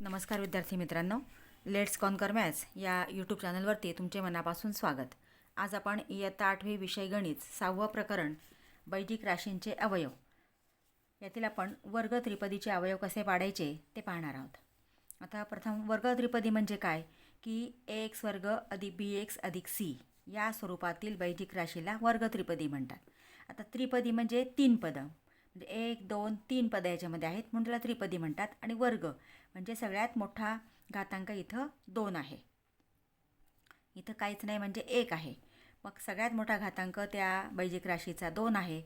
नमस्कार विद्यार्थी मित्रांनो लेट्स कॉनकर मॅथ्स या यूट्यूब चॅनलवरती तुमचे मनापासून स्वागत. आज आपण इयत्ता आठवी विषय गणित सहावं प्रकरण वैदिक राशींचे अवयव. यातील आपण वर्ग त्रिपदीचे अवयव कसे पाडायचे ते पाहणार आहोत. आता प्रथम वर्ग त्रिपदी म्हणजे काय? की ए एक्स वर्ग अधिक बी एक्स अधिक सी या स्वरूपातील वैदिक राशीला वर्ग त्रिपदी म्हणतात. आता त्रिपदी म्हणजे तीन पदं. म्हणजे एक दोन तीन पदं याच्यामध्ये आहेत. म्हणून त्याला त्रिपदी म्हणतात. आणि वर्ग म्हणजे सगळ्यात मोठा घातांक इथं दोन आहे. इथं काहीच नाही म्हणजे एक आहे. मग सगळ्यात मोठा घातांक त्या बैजिक राशीचा दोन आहे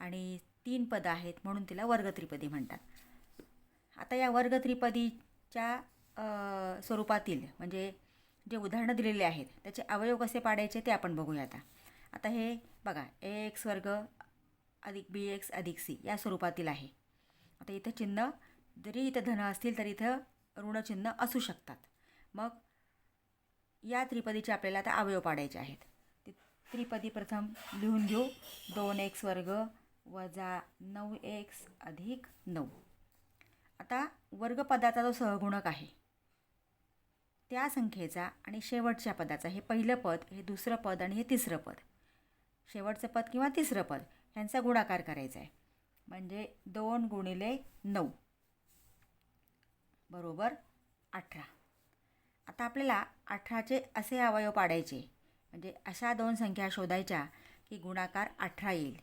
आणि तीन पदं आहेत म्हणून तिला वर्गत्रिपदी म्हणतात. आता या वर्गत्रिपदीच्या स्वरूपातील म्हणजे जे उदाहरणं दिलेले आहेत त्याचे अवयव कसे पाडायचे ते आपण बघूया आता. आता हे बघा ए एक्स वर्ग अधिक बी एक्स अधिक सी या स्वरूपातील आहे. आता इथं चिन्ह जरी इथं धन असतील तर इथं ऋणचिन्ह असू शकतात. मग या त्रिपदीचे आपल्याला आता अवयव पाडायचे आहेत. ते त्रिपदी प्रथम लिहून घेऊ. दोन एक्स वर्ग वजा नऊ एक्स अधिक नऊ. आता वर्गपदाचा जो सहगुणक आहे त्या संख्येचा आणि शेवटच्या पदाचा हे पहिलं पद हे दुसरं पद आणि हे तिसरं पद. शेवटचं पद किंवा तिसरं पद ह्यांचा गुणाकार करायचा आहे. म्हणजे दोन गुणिले नऊ. बरोबर अठरा. आता आपल्याला अठराचे असे अवयव पाडायचे. म्हणजे अशा दोन संख्या शोधायच्या की गुणाकार अठरा येईल.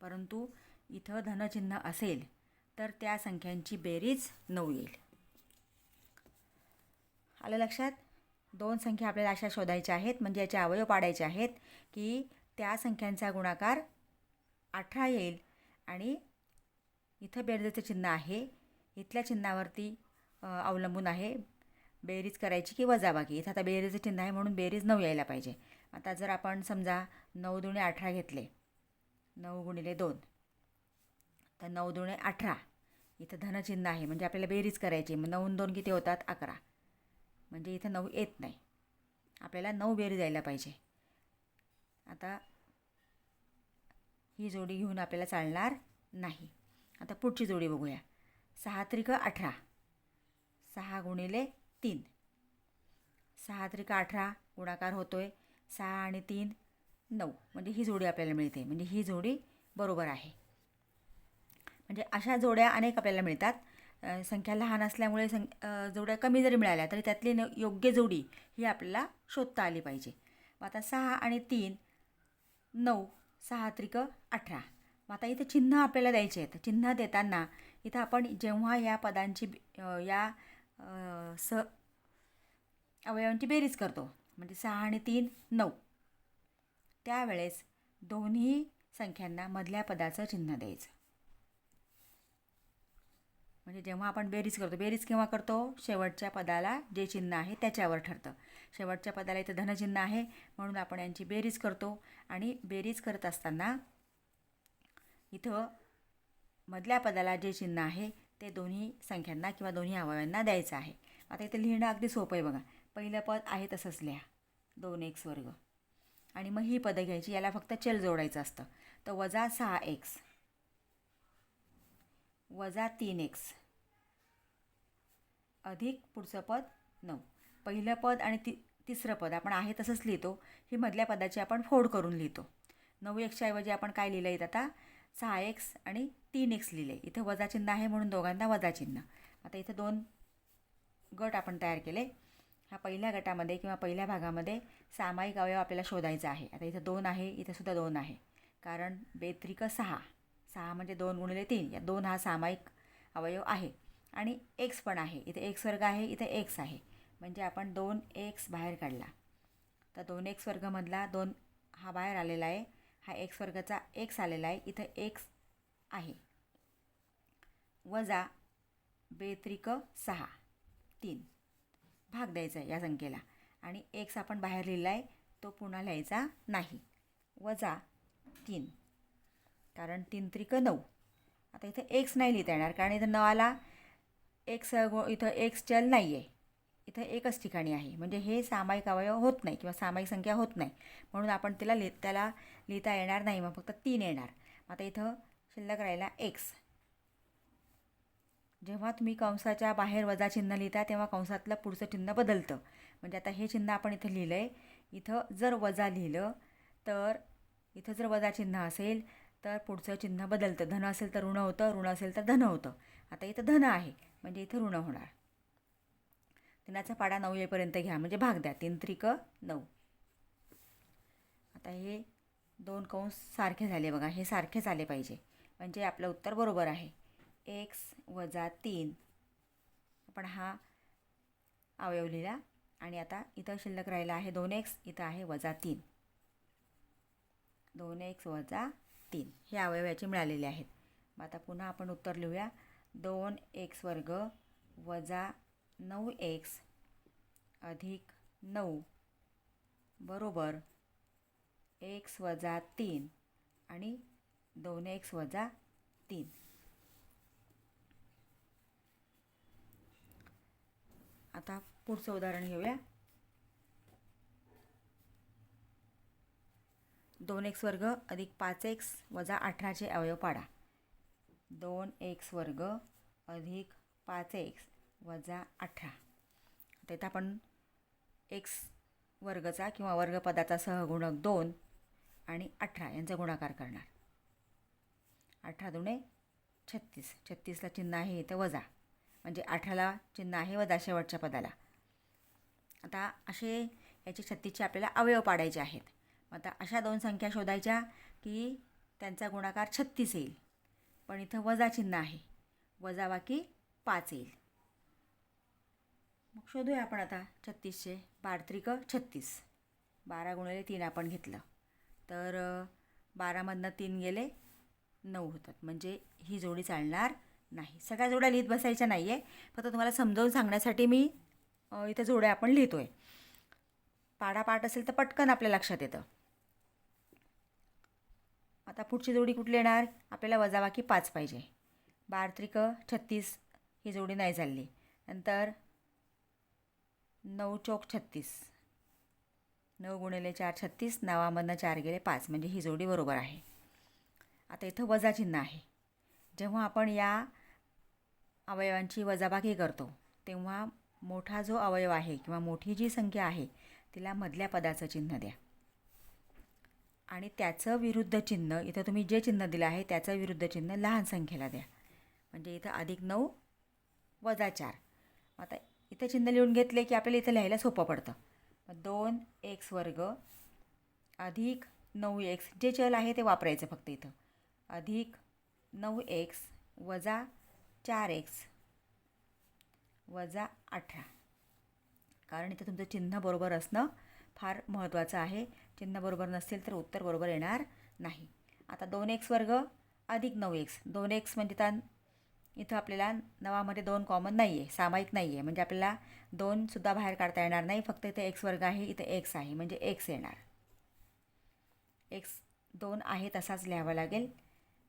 परंतु इथं धनचिन्ह असेल तर त्या संख्यांची बेरीज नऊ येईल. आलं लक्षात? दोन संख्या आपल्याला अशा शोधायच्या आहेत म्हणजे याचे अवयव पाडायचे आहेत की त्या संख्यांचा गुणाकार अठरा येईल आणि इथं बेरजेचं चिन्ह आहे इथल्या चिन्हावरती अवलंबून आहे. बेरीज करायची की वजाबाकी? इथं आता बेरीजचं चिन्ह आहे म्हणून बेरीज नऊ यायला पाहिजे. आता जर आपण समजा नऊ दुणे अठरा घेतले नऊ गुणिले दोन तर नऊ दुणे अठरा इथं धनचिन्ह आहे. म्हणजे आपल्याला बेरीज करायची मग नऊ दोन किती होतात? अकरा. म्हणजे इथं नऊ येत नाही. आपल्याला नऊ बेरीज यायला पाहिजे. आता ही जोडी घेऊन आपल्याला चालणार नाही. आता पुढची जोडी बघूया. सहा त्रिक अठरा. सहा गुणिले तीन. सहा त्रिक अठरा गुणाकार होतो आहे सहा आणि तीन नऊ. म्हणजे ही जोडी आपल्याला मिळते. म्हणजे ही जोडी बरोबर आहे. म्हणजे अशा जोड्या अनेक आपल्याला मिळतात. संख्या लहान असल्यामुळे सं जोड्या कमी जरी मिळाल्या तरी त्यातली न योग्य जोडी ही आपल्याला शोधता आली पाहिजे. मग आता सहा आणि तीन नऊ सहा त्रिक अठरा. मग आता इथे चिन्ह आपल्याला द्यायचे आहेत. चिन्ह देताना इथं आपण जेव्हा या पदांची या स अवयवांची बेरीज करतो म्हणजे सहा आणि तीन नऊ त्यावेळेस दोन्ही संख्यांना मधल्या पदाचं चिन्ह द्यायचं. म्हणजे जेव्हा आपण बेरीज करतो बेरीज केव्हा करतो? शेवटच्या पदाला जे चिन्ह आहे त्याच्यावर ठरतं. शेवटच्या पदाला इथं धनचिन्ह आहे म्हणून आपण यांची बेरीज करतो. आणि बेरीज करत असताना इथं मधल्या पदाला जे चिन्ह आहे ते दोन्ही संख्यांना किंवा दोन्ही अवयवांना द्यायचं आहे. आता इथं लिहिणं अगदी सोपं आहे बघा. पहिलं पद आहे तसंच लिहा. दोन एक्स वर्ग आणि मग ही पदं घ्यायची याला फक्त चल जोडायचं असतं. तर वजा सहा एक्स वजा तीन एक्स अधिक पुढचं पद नऊ. पहिलं पद आणि ति तिसरं पद आपण आहे तसंच लिहितो. ही मधल्या पदाची आपण फोड करून लिहितो. नऊ एक्सच्याऐवजी आपण काय लिहिलं इथं आता? सहा एक्स आणि तीन एक्स लिहिले. इथं वजा चिन्ह आहे म्हणून दोघांना वजा चिन्ह. आता इथं दोन गट आपण तयार केले. ह्या पहिल्या गटामध्ये किंवा पहिल्या भागामध्ये सामायिक अवयव आपल्याला शोधायचा आहे. आता इथं दोन आहे इथंसुद्धा दोन आहे. कारण बेत्रिक सहा. सहा म्हणजे दोन गुणिले तीन. या दोन हा सामायिक अवयव आहे. आणि एक्स पण आहे. इथे एक्स वर्ग आहे इथे एक्स आहे. म्हणजे आपण दोन एक्स बाहेर काढला. तर दोन एक्स वर्गमधला दोन हा बाहेर आलेला आहे. हा एक्स वर्गाचा एक्स आलेला आहे. इथं एक्स आहे. वजा बेत्रिक सहा. तीन. भाग द्यायचा आहे या संख्येला. आणि एक्स आपण बाहेर लिहिला आहे तो पुन्हा लिहायचा नाही. वजा तीन. कारण तीन त्रिक नऊ. आता इथं एक्स नाही लिहिता येणार कारण इथं नवाला एक्स गो इथं एक्स चल नाही आहे इथं एकच ठिकाणी आहे. म्हणजे हे सामायिक अवयव होत नाही किंवा सामायिक संख्या होत नाही. म्हणून आपण तिला लिह त्याला लिहिता येणार नाही मग फक्त तीन येणार. आता इथं शिल्लक राहिला एक्स जेव्हा तुम्ही कंसाच्या बाहेर वजा चिन्ह लिहिता तेव्हा कंसातलं पुढचं चिन्ह बदलतं. म्हणजे आता हे चिन्ह आपण इथं लिहिलं आहे इथं जर वजा लिहिलं तर इथं जर वजा चिन्ह असेल तर पुढचं चिन्ह बदलतं. धन असेल तर ऋण होतं ऋण असेल तर धन होतं. आता इथं धन आहे म्हणजे इथं ऋण होणार. तिनाचा पाडा नऊ येईपर्यंत घ्या म्हणजे भाग द्या. तीन त्रिक नऊ. आता हे दोन कंस सारखे झाले बघा हे सारखेच आले पाहिजे. म्हणजे आपलं उत्तर बरोबर आहे. एक्स वजा तीन. आपण हा अवयव लिहिला आणि आता इथं शिल्लक राहिला आहे दोन एक्स इथं आहे वजा तीन. दोन एक्स वजा तीन. हे अवयव याचे मिळालेले आहेत. मग आता पुन्हा आपण उत्तर लिहूया. दोन एक्स वर्ग वजा नऊ एक्स अधिक नऊ. बरोबर. एक्स वजा तीन आणि दोन एक्स वजा तीन. आता पुढचं उदाहरण घेऊया. दोन एक्स वर्ग अधिक पाच एक्स वजा अठराचे अवयव पाडा. दोन एक्स वर्ग अधिक पाच एक्स वजा अठरा. आता इथं आपण एक्स वर्गचा किंवा वर्गपदाचा सहगुणक दोन आणि अठरा यांचा गुणाकार करणार. अठरा दुणे छत्तीस. छत्तीसला चिन्ह आहे इथं वजा. म्हणजे अठराला चिन्ह आहे वजा शेवटच्या पदाला. आता असे याचे छत्तीसचे आपल्याला अवयव पाडायचे आहेत. मग आता अशा दोन संख्या शोधायच्या की त्यांचा गुणाकार छत्तीस येईल. पण इथं वजा चिन्ह आहे. वजा बाकी पाच येईल. मग शोधूया आपण आता छत्तीसचे. बारत्रिक छत्तीस. बारा गुणिले तीन आपण घेतलं. तर बारामधनं तीन गेले नऊ होतात. म्हणजे ही जोडी चालणार नाही. सगळ्या जोड्या लिहित बसायच्या नाही आहे फक्त तुम्हाला समजावून सांगण्यासाठी मी इथं जोड्या आपण लिहितो आहे पाडापाठ असेल तर पटकन आपल्या लक्षात येतं. आता पुढची जोडी कुठली येणार? आपल्याला वजाबाकी पाच पाहिजे. बारत्रिक छत्तीस ही जोडी नाही चालली. नंतर नऊ चौक छत्तीस. नऊ गुणिले चार छत्तीस नावामधनं चार गेले पाच. म्हणजे ही जोडी बरोबर आहे. आता इथं वजा चिन्ह आहे. जेव्हा आपण या अवयवांची वजाबाकी करतो तेव्हा मोठा जो अवयव आहे किंवा मोठी जी संख्या आहे तिला मधल्या पदाचं चिन्ह द्या. आणि त्याचं विरुद्ध चिन्ह इथं तुम्ही जे चिन्ह दिलं आहे त्याचं विरुद्ध चिन्ह लहान संख्येला द्या. म्हणजे इथं अधिक नऊ वजा चार. आता इथं चिन्ह लिहून घेतले की आपल्याला इथं लिहायला सोपं पडतं. दोन एक्स वर्ग अधिक नऊ एक्स जे चल आहे ते वापरायचं फक्त इथं. अधिक नऊ एक्स वजा चार एक्स वजा अठरा. कारण इथं तुमचं चिन्ह बरोबर असणं फार महत्त्वाचं आहे. चिन्ह बरोबर नसेल तर उत्तर बरोबर येणार नाही. आता दोन एक्स वर्ग अधिक नऊ एक्स दोन एक्स म्हणजे त्या इथं आपल्याला नवामध्ये दोन कॉमन नाही आहे सामायिक नाही आहे म्हणजे आपल्याला दोनसुद्धा बाहेर काढता येणार नाही. फक्त इथे एक्स वर्ग आहे इथे एक्स आहे. म्हणजे एक्स येणार. एक्स दोन आहे तसाच लिहावा लागेल.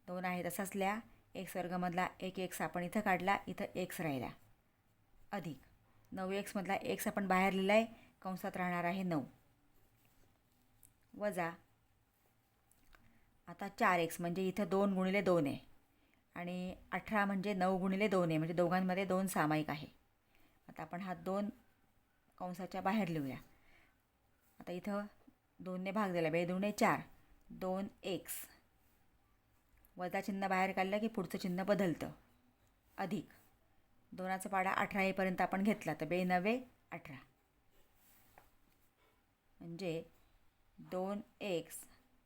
दोन आहे तसाच लिहा. एक्स वर्गमधला एक एक्स आपण इथं काढला इथं एक्स राहिला. अधिक. नऊ एक्समधला एक्स आपण बाहेर लिहिला आहे कंसात राहणार आहे नऊ. वजा. आता चार एक्स म्हणजे इथं दोन गुणिले दोन आहे. आणि अठरा म्हणजे नऊ गुणिले दोन आहे म्हणजे दोघांमध्ये दोन सामायिक आहे. आता आपण हा दोन कंसाच्या बाहेर लिहूया. आता इथं दोनने भाग दिला बे दोन चार दोन एक्स. वजा चिन्ह बाहेर काढलं की पुढचं चिन्ह बदलतं. अधिक. दोनाचा पाडा अठरा येईपर्यंत आपण घेतला तर बे नवे अठरा. म्हणजे दोन एक्स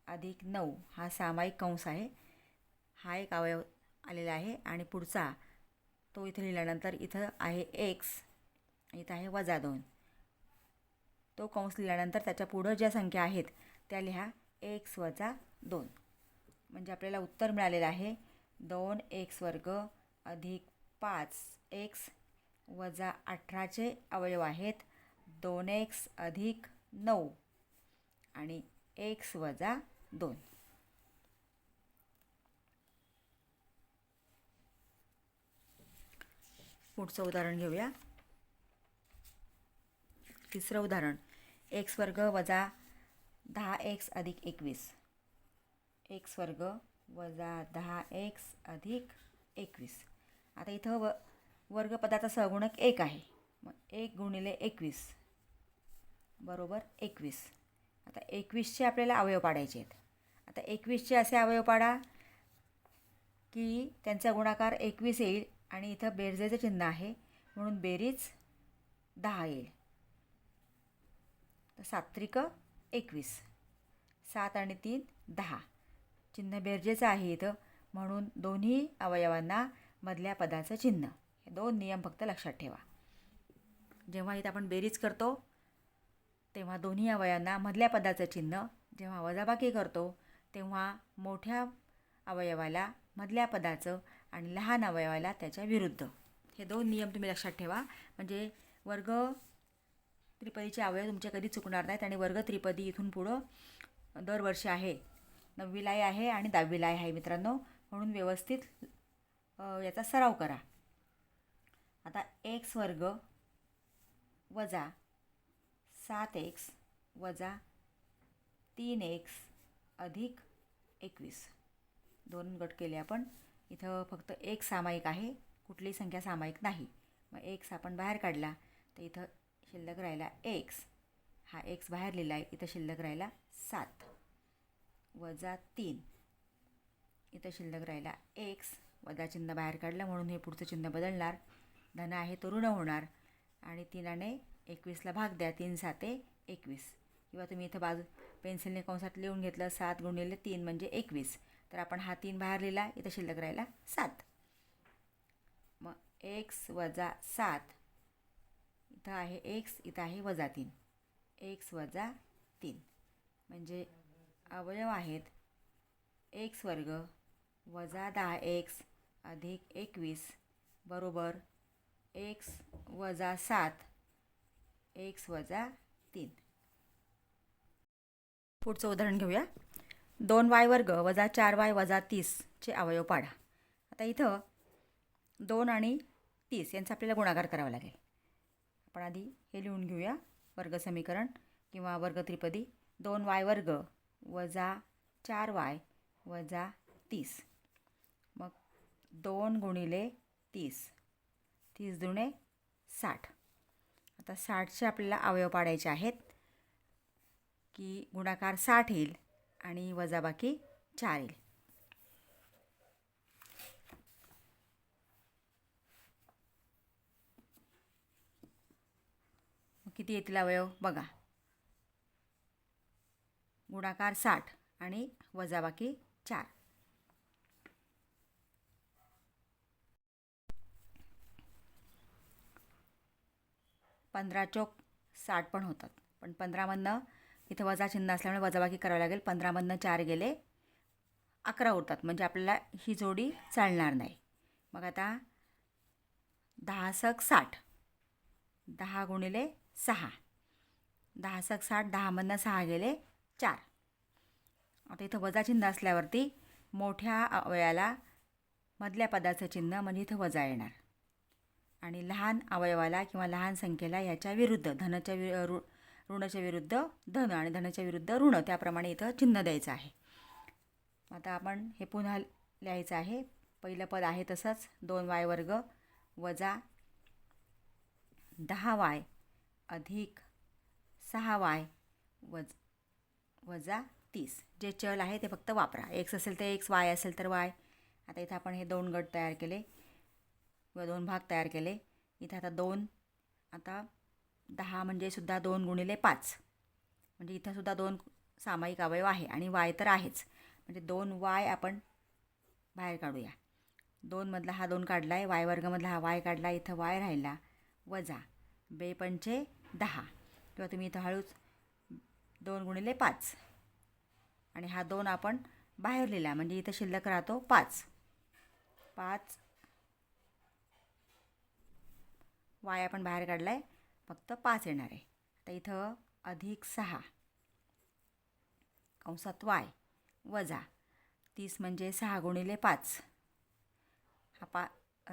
अधिक नऊ हा सामायिक कंस आहे. हा एक अवयव आलेला आहे. आणि पुढचा तो इथं लिहिल्यानंतर इथं आहे एक्स इथं आहे वजा दोन. तो कंस लिहिल्यानंतर त्याच्या पुढं ज्या संख्या आहेत त्या लिहा एक्स वजा दोन. म्हणजे आपल्याला उत्तर मिळालेलं आहे दोन एक्स वर्ग अधिक पाच एक्स वजा अठराचे अवयव आहेत दोन एक्स अधिक नऊ. आणि एक्स वजा दोन. पुढचं उदाहरण घेऊया. तिसरं उदाहरण. एक्स वर्ग वजा दहा एक्स अधिक एकवीस. एक्स वर्ग वजा दहा एक्स अधिक एकवीस. आता इथं व वर्गपदाचा सहगुणक एक आहे. मग एक गुणिले एकवीस. बरोबर एकवीस. आता एकवीसचे आपल्याला अवयव पाडायचे आहेत. आता एकवीसचे असे अवयव पाडा की त्यांचा गुणाकार एकवीस येईल. आणि इथं बेरजेचं चिन्ह आहे. म्हणून बेरीज दहा येईल. तर सात्रिक एकवीस. सात आणि तीन दहा. चिन्ह बेरजेचं आहे इथं. म्हणून दोन्ही अवयवांना मधल्या पदाचं चिन्ह. हे दोन नियम फक्त लक्षात ठेवा. जेव्हा इथं आपण बेरीज करतो तेव्हा दोन्ही अवयवांना मधल्या पदाचं चिन्ह जेव्हा वजाबाकी करतो तेव्हा मोठ्या अवयवाला मधल्या पदाचं आणि लहान अवयवाला त्याच्या विरुद्ध. हे दोन नियम तुम्ही लक्षात ठेवा. म्हणजे वर्ग त्रिपदीचे अवयव तुमचे कधी चुकणार नाहीत आणि वर्ग त्रिपदी इथून पुढं दरवर्षी आहे. नववीलाही आहे आणि दहावीलाही आहे मित्रांनो. म्हणून व्यवस्थित याचा सराव करा. आता एक्स वर्ग वजा सात एक्स वजा तीन एक्स अधिक एकवीस. दोन गट केले आपण. इथं फक्त एक सामायिक आहे कुठली संख्या सामायिक नाही. मग एक्स आपण बाहेर काढला तर इथं शिल्लक राहिला एक्स हा एक्स बाहेर लिहिला आहे इथं शिल्लक राहिला सात. वजा तीन. इथं शिल्लक राहिला एक्स वजा चिन्ह बाहेर काढलं म्हणून हे पुढचं चिन्ह बदलणार. धन आहे तो ऋण होणार. आणि तीनाने एकवीसला भाग द्या तीन साते एकवीस. किंवा तुम्ही इथं बाजू पेन्सिलने कंसात लिहून घेतलं सात गुणिले तीन म्हणजे एकवीस. तर आपण हा तीन बाहेर लिहिला इथं शिल्लक राहिला सात. मग एक्स वजा सात इथं आहे एक्स इथं आहे वजा तीन. एक्स वजा तीन. म्हणजे अवयव आहेत एक्स वर्ग वजा दहा एक्स अधिक एकवीस बरोबर एक्स वजा सात एक्स वजा तीन. पुढचं उदाहरण घेऊया. दोन वाय वर्ग वजा चार वाय वजा तीसचे अवयव पाडा. आता इथं दोन आणि तीस यांचा आपल्याला गुणाकार करावा लागेल. आपण आधी हे लिहून घेऊया. वर्ग समीकरण किंवा वर्ग त्रिपदी. दोन वाय वर्ग वजा चार वाय वजा तीस. मग दोन गुणिले तीस. तीस दुणे साठ. आता साठचे आपल्याला अवयव पाडायचे आहेत. की गुणाकार साठ येईल. आणि वजाबाकी चार येईल. किती येतील अवयव बघा. गुणाकार साठ आणि वजाबाकी चार. पंधरा चौक साठ पण होतात. पण पंधरामधनं इथं वजा चिन्ह असल्यामुळे वजाबाकी करावी लागेल. पंधरामधनं चार गेले. अकरा उरतात. म्हणजे आपल्याला ही जोडी चालणार नाही. मग आता दहा सक साठ. दहा गुणिले सहा. दहा सक साठ दहामधनं सहा गेले चार. आता इथं वजा चिन्ह असल्यावरती मोठ्या अवयाला मधल्या पदाचं चिन्ह म्हणजे इथं वजा येणार. आणि लहान अवयवाला किंवा लहान संख्येला याच्या विरुद्ध धनाच्या वि ऋणाच्या विरुद्ध धन आणि धनाच्या विरुद्ध ऋण. त्याप्रमाणे इथं चिन्ह द्यायचं आहे. आता आपण हे पुन्हा लिहायचं आहे. पहिलं पद आहे तसंच. दोन वाय वर्ग वजा दहा वाय अधिक सहा वाय वज वजा तीस. जे चल आहे ते फक्त वापरा. एक्स असेल तर एक्स वाय असेल तर वाय. आता इथं आपण हे दोन गट तयार केले. किंवा दोन भाग तयार केले. इथं आता दोन. आता दहा म्हणजे सुद्धा दोन गुणिले पाच. म्हणजे इथंसुद्धा दोन सामायिक अवयव आहे आणि वाय तर आहेच. म्हणजे दोन वाय आपण बाहेर काढूया. दोनमधला हा दोन काढला आहे वाय वर्गमधला हा वाय काढला इथं वाय राहिला वजा. बेपंचे दहा. किंवा तुम्ही इथं हळूच दोन गुणिले पाच. आणि हा दोन आपण बाहेर लिहिला म्हणजे इथं शिल्लक राहतो पाच. पाच वाय आपण बाहेर काढला आहे फक्त पाच येणार आहे. आता इथं अधिक सहा. कंसात वाय. वजा. तीस म्हणजे सहा गुणिले पाच. हा पा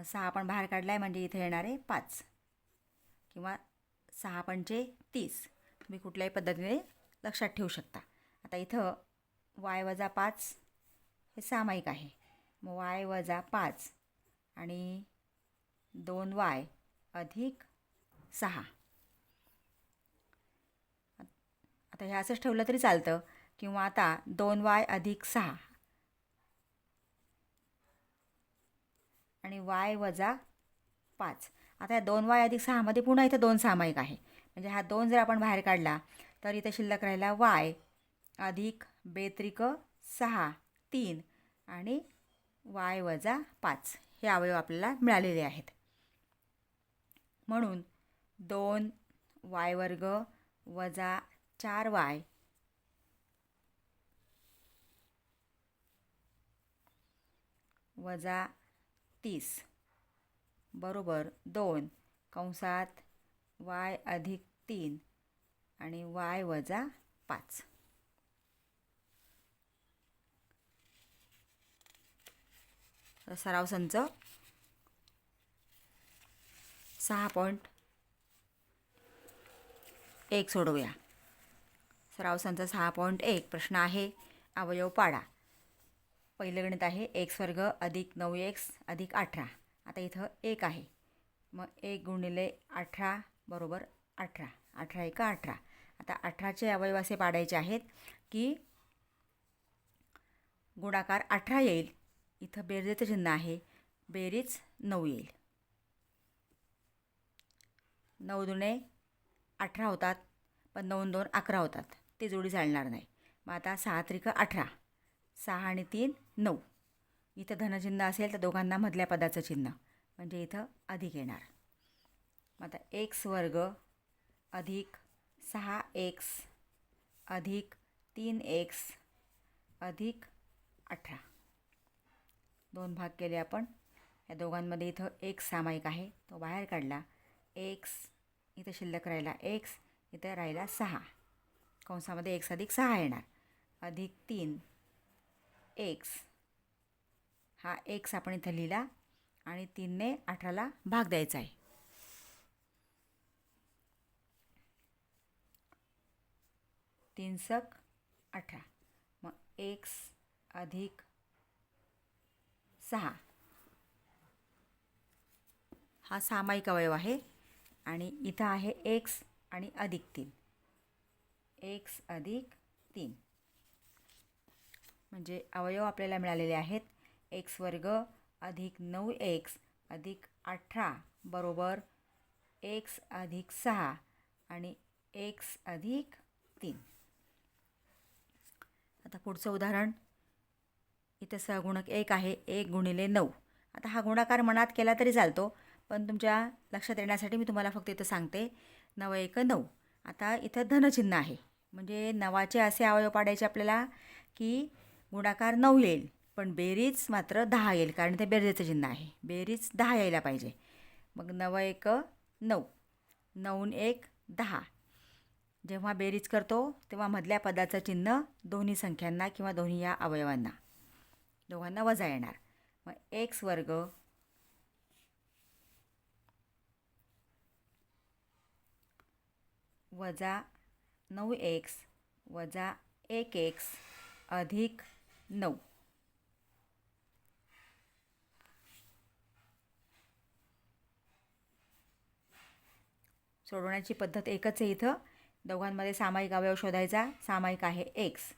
सहा आपण बाहेर काढला आहे म्हणजे इथं येणार आहे पाच. किंवा सहा पंचे तीस. तुम्ही कुठल्याही पद्धतीने लक्षात ठेवू शकता. आता इथं वाय वजा पाच हे सामायिक आहे. मग वाय वजा पाच आणि दोन वाय अधिक सहा. आता हे असंच ठेवलं तरी चालतं. किंवा आता दोन वाय अधिक सहा. आणि वाय वजा पाच. आता या दोन वाय अधिक सहामध्ये पुन्हा इथं दोन सामायिक आहे. म्हणजे हा दोन जर आपण बाहेर काढला तर इथं शिल्लक राहिला वाय अधिक बेत्रिक सहा तीन आणि वाय वजा पाच. हे अवयव आपल्याला मिळालेले आहेत. म्हणून दोन वाय वर्ग वजा चार वाय. वजा तीस. बरोबर दोन. कंसात वाय अधिक तीन आणि वाय वजा पाच. सराव संच सहा पॉईंट एक सोडवूया. सराव संच सहा पॉईंट एक प्रश्न आहे. अवयव पाडा. पहिलं गणित आहे एक्स वर्ग अधिक नऊ एक्स अधिक अठरा. आता इथं एक आहे. मग एक गुणिले अठरा बरोबर अठरा. अठरा एका अठरा. आता अठराचे अवयव असे पाडायचे आहेत की गुणाकार अठरा येईल. इथं बेरजेचं चिन्ह आहे. बेरीज नऊ येईल. नऊ दुणे अठरा होतात पण नऊ दोन अकरा होतात. ती जोडी चालणार नाही. मग आता सहा त्रिक अठरा सहा आणि तीन नऊ. इथं धनचिन्ह असेल तर दोघांना मधल्या पदाचं चिन्ह. म्हणजे इथं अधिक येणार. मग आता एक्स वर्ग अधिक सहा एक्स अधिक तीन एक्स अधिक अठरा. दोन भाग केले आपण. या दोघांमध्ये इथं एक सामायिक आहे. तो बाहेर काढला. एक्स इथं शिल्लक राहिला एक्स इथं राहिला सहा. कंसामध्ये एक्स अधिक सहा येणार. अधिक तीन. एक्स. हा एक्स आपण इथं लिहिला आणि तीनने अठराला भाग द्यायचा आहे. तीन सक अठरा. मग एक्स अधिक सहा. हा सामायिक अवयव आहे आणि इथं आहे एक्स आणि अधिक तीन. एक्स अधिक तीन. म्हणजे अवयव आपल्याला मिळालेले आहेत. एक्स वर्ग अधिक नऊ एक्स अधिक अठरा बरोबर एक्स अधिक सहा आणि एक्स अधिक तीन. आता पुढचं उदाहरण. इथं सहगुणक एक आहे. एक गुणिले नऊ. आता हा गुणाकार मनात केला तरी चालतो पण तुमच्या लक्षात येण्यासाठी मी तुम्हाला फक्त इथं सांगते. नव एक नऊ. आता इथं धनचिन्ह आहे. म्हणजे नवाचे असे अवयव पाडायचे आपल्याला की गुणाकार नऊ येईल पण बेरीज मात्र दहा येईल कारण ते बेरजेचं चिन्ह आहे. बेरीज दहा यायला पाहिजे. मग नव एक नऊ. नऊन एक दहा. जेव्हा बेरीज करतो तेव्हा मधल्या पदाचं चिन्ह दोन्ही संख्यांना किंवा दोन्ही या अवयवांना. दोघांना वजा येणार. मग एक्स वर्ग वजा नऊ एक्स वजा एक एक्स अधिक नऊ. सोडवण्याची पद्धत एकच आहे इथं. दोघांमध्ये सामायिक अवयव शोधायचा. सामायिक आहे एक्स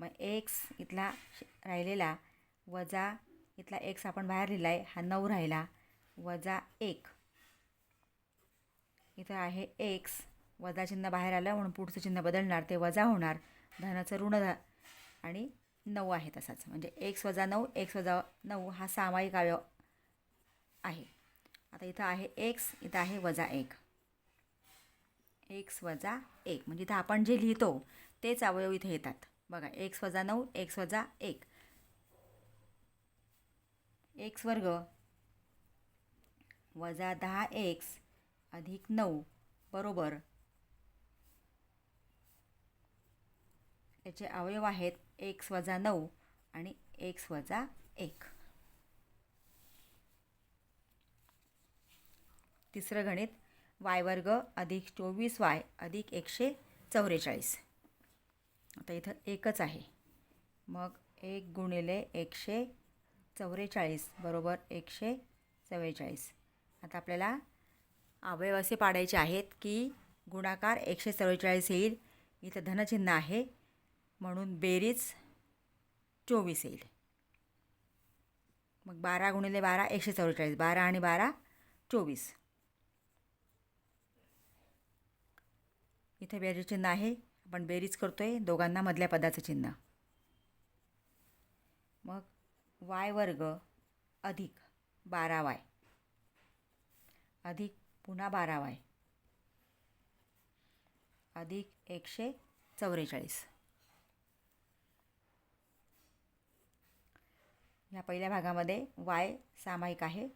मग एक्स इथला राहिलेला वजा इथला एक्स आपण बाहेर लिहिला आहे हा नऊ राहिला. वजा एक. इथं आहे एक्स वजा चिन्ह बाहेर आलं म्हणून पुढचं चिन्ह बदलणार ते वजा होणार. धनाचं ऋण धा आणि नऊ आहे तसाच. म्हणजे एक्स वजा नऊ एक्स वजा नऊ हा सामायिक अवयव आहे. आता इथं आहे एक्स इथं आहे वजा एक. एक्स वजा एक. म्हणजे इथं आपण जे लिहितो तेच अवयव इथे येतात. बघा एक्स वजा नऊ एक्स वजा एक. एक्स वर्ग वजा दहा एक्स अधिक नऊ बरोबर याचे अवयव आहेत एक्स वजा नऊ आणि एक्स वजा एक. तिसरं गणित वाय वर्ग अधिक चोवीस वाय अधिक एकशे चौवेचाळीस. आता इथं एकच आहे. मग एक गुणिले एकशे चौवेचाळीस बरोबर एकशे चव्वेचाळीस आता आपल्याला अवयव असे पाडायचे आहेत की गुणाकार एकशे चव्वेचाळीस येईल. इथं धनचिन्ह आहे. म्हणून बेरीज चोवीस येईल. मग बारा गुणिले बारा एकशे चव्वेचाळीस बारा आणि बारा चोवीस. इथे बेरीज चिन्ह आहे. आपण बेरीज करतो आहे दोघांना मधल्या पदाचं चिन्ह. मग वाय वर्ग अधिक बारा वाय. अधिक पुन्हा बारा वाय. अधिक एकशे चौवेचाळीस ह्या पहिल्या भागामध्ये वाय सामायिक आहे.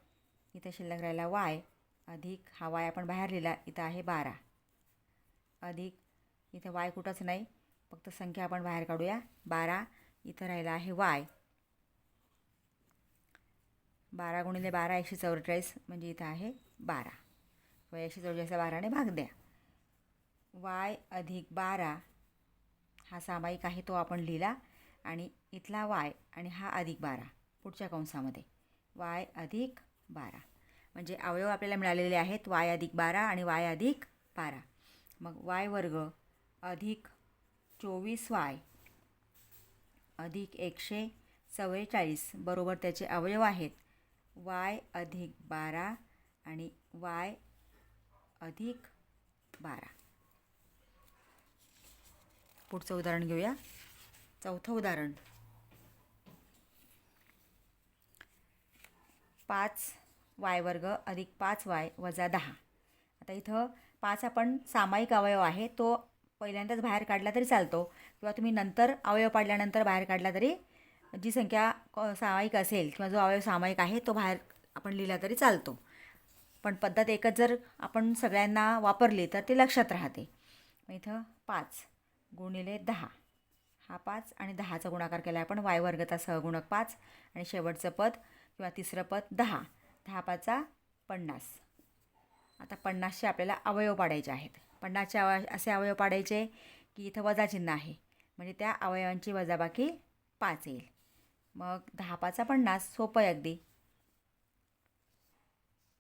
इथं शिल्लक राहिला वाय. अधिक हा वाय आपण बाहेर लिहिला इथं आहे बारा. अधिक इथं वाय कुठंच नाही. फक्त संख्या आपण बाहेर काढूया. बारा इथं राहिला आहे वाय. बारा गुणिले बारा एकशे चौवेचाळीस म्हणजे इथं आहे बारा. व एकशे चौवेचाळीसला बाराने भाग द्या. वाय अधिक बारा हा सामायिक आहे तो आपण लिहिला आणि इथला वाय आणि हा अधिक बारा. पुढच्या कंसामध्ये. वाय अधिक बारा. म्हणजे अवयव आपल्याला मिळालेले आहेत वाय अधिक बारा आणि वाय अधिक बारा. मग वाय वर्ग अधिक चोवीस वाय अधिक एकशे चव्वेचाळीस. बरोबर त्याचे अवयव आहेत. वाय अधिक बारा आणि वाय अधिक बारा. पुढचं उदाहरण घेऊया. चौथं उदाहरण. पाच वाय वर्ग अधिक पाच वाय वजा दहा. आता इथं पाच आपण सामायिक अवयव आहे तो पहिल्यांदाच बाहेर काढला तरी चालतो. किंवा तुम्ही नंतर अवयव पाडल्यानंतर बाहेर काढला तरी जी संख्या क- सामायिक असेल किंवा जो अवयव सामायिक आहे तो बाहेर आपण लिहिला तरी चालतो. पण पद्धत एकच जर आपण सगळ्यांना वापरली तर ते लक्षात राहते. मग इथं पाच गुणिले दहा. हा पाच आणि दहाचा गुणाकार केला आहे आपण वायवर्गचा सहगुणक पाच आणि शेवटचं पद किंवा तिसरं पद दहा. दहा पाचा पन्नास. आता पन्नासचे आपल्याला अवयव पाडायचे आहेत. पन्नासचे अव असे अवयव पाडायचे की इथं वजा चिन्ह आहे. म्हणजे त्या अवयवांची वजाबाकी पाच येईल. मग दहा पाचा पन्नास सोपं आहे अगदी.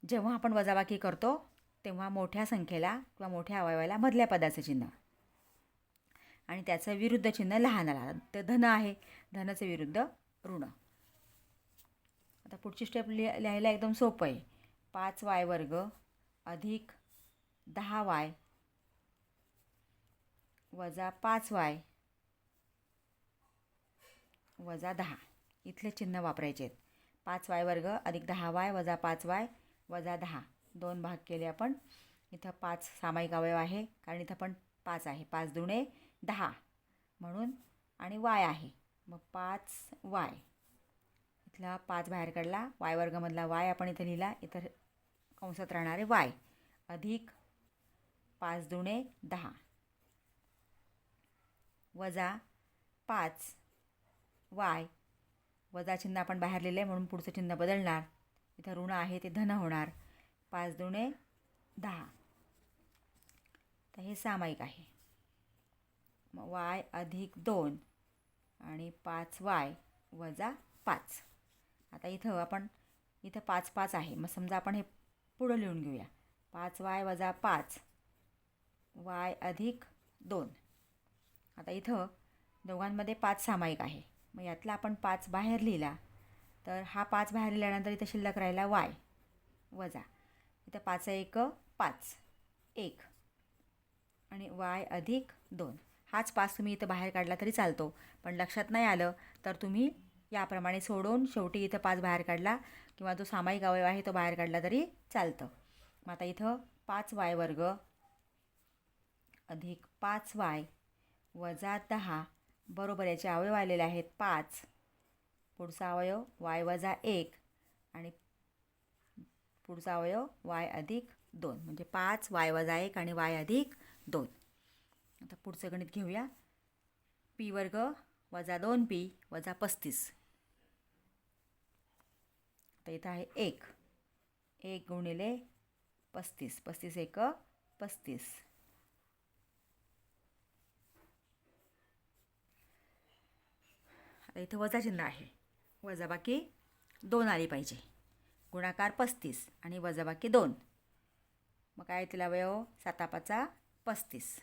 जेव्हा आपण वजाबाकी करतो तेव्हा मोठ्या संख्येला किंवा मोठ्या अवयवाला मधल्या पदाचं चिन्ह. आणि त्याचं विरुद्ध चिन्ह लहानाला. ते धन आहे. धनाचं विरुद्ध ऋण. आता पुढची स्टेप लि लिहायला एकदम सोपं आहे. पाच वाय वर्ग अधिक दहा वाय वजा पाच वाय वजा दहा. इथले चिन्ह वापरायचे आहेत. पाच वाय वर्ग अधिक दहा वाय वजा पाच वाय वजा दहा. दोन भाग केले आपण. इथं पाच सामायिक अवयव आहे. कारण इथं पण पाच आहे. पाच दुणे दहा. म्हणून आणि वाय आहे. मग पाच वाय. इथला पाच बाहेर काढला. वाय वर्गामधला वाय आपण इथं लिहिला. इतर कंसात राहणारे वाय. अधिक पाच दुणे दहा. वजा पाच वाय. वजा चिन्ह आपण बाहेर लिहिलं आहे म्हणून पुढचं चिन्ह बदलणार. इथं ऋण आहे ते धन होणार. पाच दुणे दहा. तर हे सामायिक आहे. मग वाय अधिक दोन आणि पाच वाय वजा पाच. आता इथं आपण इथं पाच पाच आहे. मग समजा आपण हे पुढं लिहून घेऊया. पाच वाय वजा पाच वाय अधिक दोन. आता इथं दोघांमध्ये पाच सामायिक आहे. मग यातला आपण पाच बाहेर लिहिला तर हा पाच बाहेर लिहिल्यानंतर इथं शिल्लक राहिला वाय वजा. इथं पाच एक पाच एक. आणि वाय अधिक दोन. हाच पाच तुम्ही इथं बाहेर काढला तरी चालतो. पण लक्षात नाही आलं तर तुम्ही याप्रमाणे सोडून शेवटी इथं पाच बाहेर काढला किंवा जो सामायिक अवयव आहे तो बाहेर काढला तरी चालतं. मग आता इथं पाच वाय वर्ग अधिक पाच वाय वजा दहा बरोबर याचे अवयव आलेले आहेत पाच. पुढचा अवयव वाय वजा एक आणि पुढचा अवयव वाय अधिक दोन. म्हणजे पाच वाय वजा एक आणि वाय अधिक दोन. आता पुढचं गणित घेऊया. पी वर्ग वजा दोन पी वजा पस्तीस. आता इथं आहे एक. एक गुणिले पस्तीस. पस्तीस एक पस्तीस. आता इथं वजा चिन्ह आहे. वजाबाकी दोन आली पाहिजे. गुणाकार पस्तीस आणि वजाबाकी दोन. मग काय येतील अवयव? सातापाचा पस्तीस.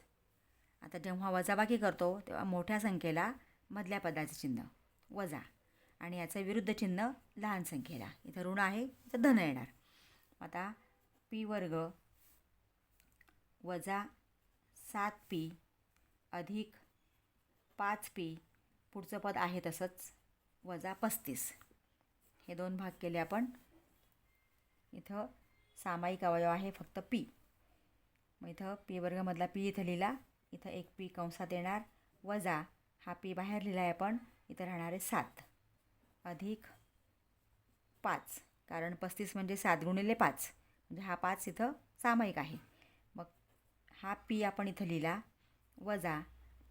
आता जेव्हा वजाबाकी करतो तेव्हा मोठ्या संख्येला मधल्या पदाचे चिन्ह. वजा. आणि याचं विरुद्ध चिन्ह लहान संख्येला. इथं ऋण आहे इथं धन येणार. आता पी वर्ग वजा सात पी अधिक पाच पी पुढचं पद आहे तसंच वजा पस्तीस. हे दोन भाग केले आपण. इथं सामायिक अवयव आहे फक्त पी. मग इथं पी वर्गमधला पी इथं लिहिला. इथं एक पी कंसात येणार. वजा हा पी बाहेर लिहिला आहे आपण. इथं राहणारे सात. अधिक पाच कारण पस्तीस म्हणजे सात गुणिले पाच. म्हणजे हा पाच इथं सामायिक आहे. मग हा पी आपण इथं लिहिला वजा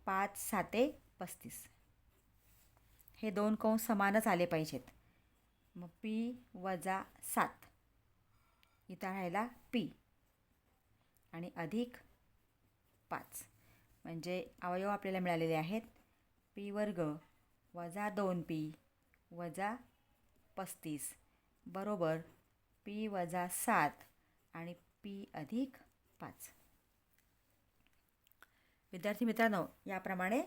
पाच साते पस्तीस. हे दोन कंस समानच आले पाहिजेत. मग पी वजा सात. इथं राहिला पी. आणि अधिक पाच. म्हणजे अवयव आपल्याला मिळालेले आहेत. पी वर्ग वजा दोन पी वजा पस्तीस. बरोबर पी वजा सात आणि पी अधिक पाच. विद्यार्थी मित्रांनो याप्रमाणे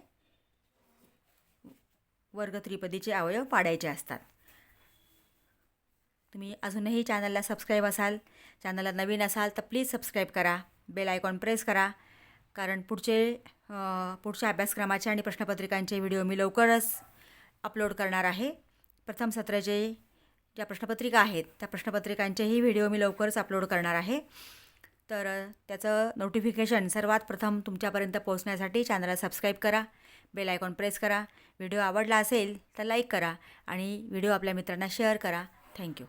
वर्ग त्रिपदीचे अवयव पाडायचे असतात. तुम्ही अजूनही चॅनलला सबस्क्राईब असाल चॅनलला नवीन असाल तर प्लीज सबस्क्राईब करा बेल आयकॉन प्रेस करा कारण पुढचे पुढच्या अभ्यासक्रमाचे आणि प्रश्नपत्रिकांचे व्हिडिओ मी लवकरच अपलोड करणार आहे. प्रथम सत्राचे ज्या प्रश्नपत्रिका आहेत त्या प्रश्नपत्रिकांचेही व्हिडिओ मी लवकरच अपलोड करणार आहे. तर त्याचं नोटिफिकेशन सर्वात प्रथम तुमच्यापर्यंत पोहोचण्यासाठी चॅनलला सबस्क्राईब करा बेल आयकॉन प्रेस करा. व्हिडिओ आवडला असेल तर लाईक करा आणि व्हिडिओ आपल्या मित्रांना शेअर करा. थँक्यू.